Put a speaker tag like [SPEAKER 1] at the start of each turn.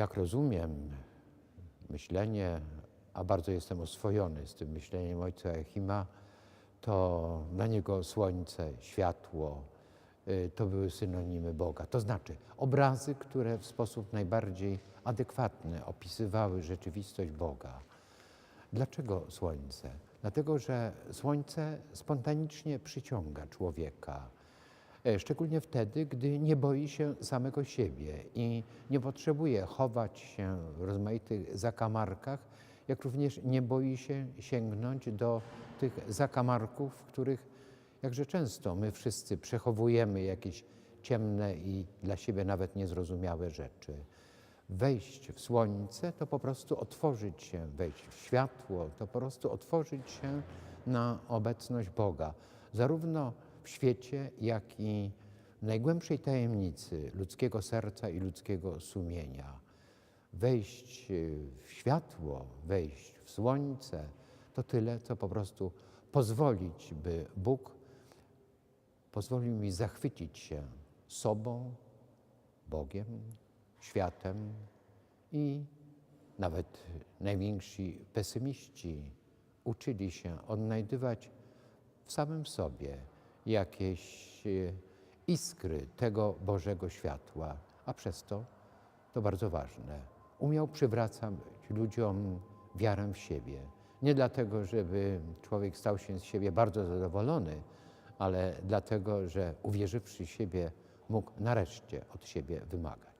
[SPEAKER 1] jak rozumiem myślenie, a bardzo jestem oswojony z tym myśleniem ojca Echima, to dla niego słońce, światło y, to były synonimy Boga. To znaczy obrazy, które w sposób najbardziej adekwatny opisywały rzeczywistość Boga. Dlaczego słońce? Dlatego, że słońce spontanicznie przyciąga człowieka. E, Szczególnie wtedy, gdy nie boi się samego siebie i nie potrzebuje chować się w rozmaitych zakamarkach, jak również nie boi się sięgnąć do tych zakamarków, w których jakże często my wszyscy przechowujemy jakieś ciemne i dla siebie nawet niezrozumiałe rzeczy. Wejść w słońce to po prostu otworzyć się, wejść w światło, to po prostu otworzyć się na obecność Boga, zarówno świecie, jak i w najgłębszej tajemnicy ludzkiego serca i ludzkiego sumienia. Wejść y, w światło, wejść w słońce to tyle, co po prostu pozwolić, by Bóg pozwolił mi zachwycić się sobą, Bogiem, światem i nawet najwięksi pesymiści uczyli się odnajdywać w samym sobie jakieś e, iskry tego Bożego światła, a przez to, to bardzo ważne, umiał przywracać ludziom wiarę w siebie. Nie dlatego, żeby człowiek stał się z siebie bardzo zadowolony, ale dlatego, że uwierzywszy w siebie, mógł nareszcie od siebie wymagać.